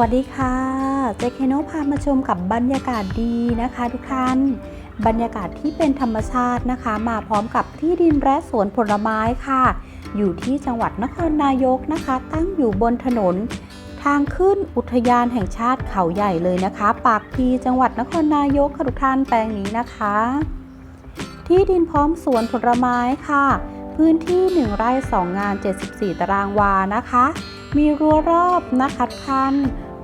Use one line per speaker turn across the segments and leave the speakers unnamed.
วัสดีค่ะ เจคโนพามาชมกับบรรยากาศดีนะคะทุกท่าน บรรยากาศที่เป็นธรรมชาตินะคะ มาพร้อมกับที่ดินและสวนผลไม้ค่ะ อยู่ที่จังหวัดนครนายกนะคะ ตั้งอยู่บนถนน ทางขึ้นอุทยานแห่งชาติเขาใหญ่เลยนะคะ ปากพีจังหวัดนครนายกค่ะทุกท่านแปลงนี้นะคะ ที่ดินพร้อมสวนผลไม้ค่ะ พื้นที่1ไร่2งาน 74 ตารางวานะคะ มีรั้วรอบนะคะทุกท่าน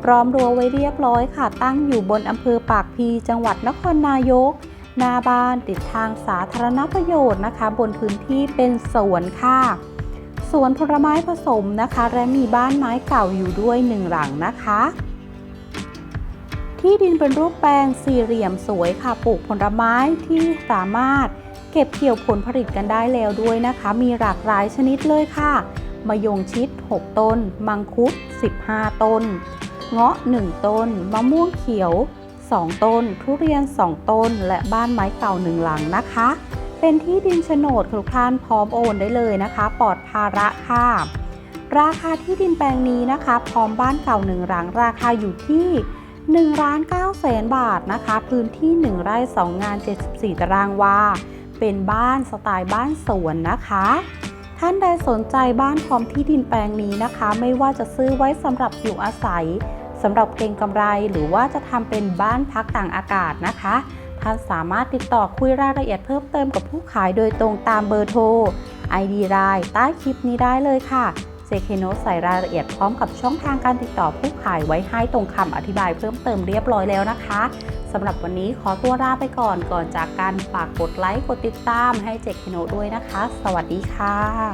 พร้อมรั้วไว้เรียบร้อยค่ะ ตั้งอยู่บนอำเภอปากพี จังหวัดนครนายก หนาบ้านติดทางสาธารณประโยชน์นะคะ บนพื้นที่เป็นสวนค่ะสวนผลไม้ผสมนะคะ และมีบ้านไม้เก่าอยู่ด้วยหนึ่งหลังนะคะ ที่ดินเป็นรูปแปลงสี่เหลี่ยมสวยค่ะปลูกผลไม้ที่สามารถเก็บเกี่ยวผลผลิตกันได้แล้วด้วยนะคะ มีหลากหลายชนิดเลยค่ะ มะยงชิด 6 ต้น มังคุด 15 ต้น เงาะ 1 ต้น มะม่วงเขียว 2 ต้น ทุเรียน 2 ต้น และบ้านไม้เก่า1หลังนะคะ เป็นที่ดินโฉนดทุกท่านพร้อมโอนได้เลยนะคะ ปลอดภาระค่ะราคาที่ดินแปลงนี้นะคะ พร้อมบ้านเก่า1หลังราคาอยู่ที่1ล้าน9แสนบาทนะคะ พื้นที่ 1 ไร่ 2 งาน 74 ตารางวา เป็นบ้านสไตล์บ้านสวนนะคะ ท่านใดสนใจบ้านพร้อมที่ดินแปลงนี้นะคะ ไม่ว่าจะซื้อไว้สำหรับอยู่อาศัย สำหรับเก็งกำไรหรือว่าจะทำเป็นบ้านพักต่างอากาศนะคะ ท่านสามารถติดต่อคุยรายละเอียดเพิ่มเติมกับผู้ขายโดยตรงตามเบอร์โทร ID รายใต้คลิปนี้ได้เลยค่ะเซเคโนใส่รายละเอียดพร้อมกับช่องทางการติดต่อผู้ขายไว้ให้ตรงคำอธิบายเพิ่มเติมเรียบร้อยแล้วนะคะสำหรับวันนี้ขอตัวลาไปก่อนก่อนจากการฝากกดไลค์กดติดตามให้เจคเคโนด้วยนะคะ สวัสดีค่ะ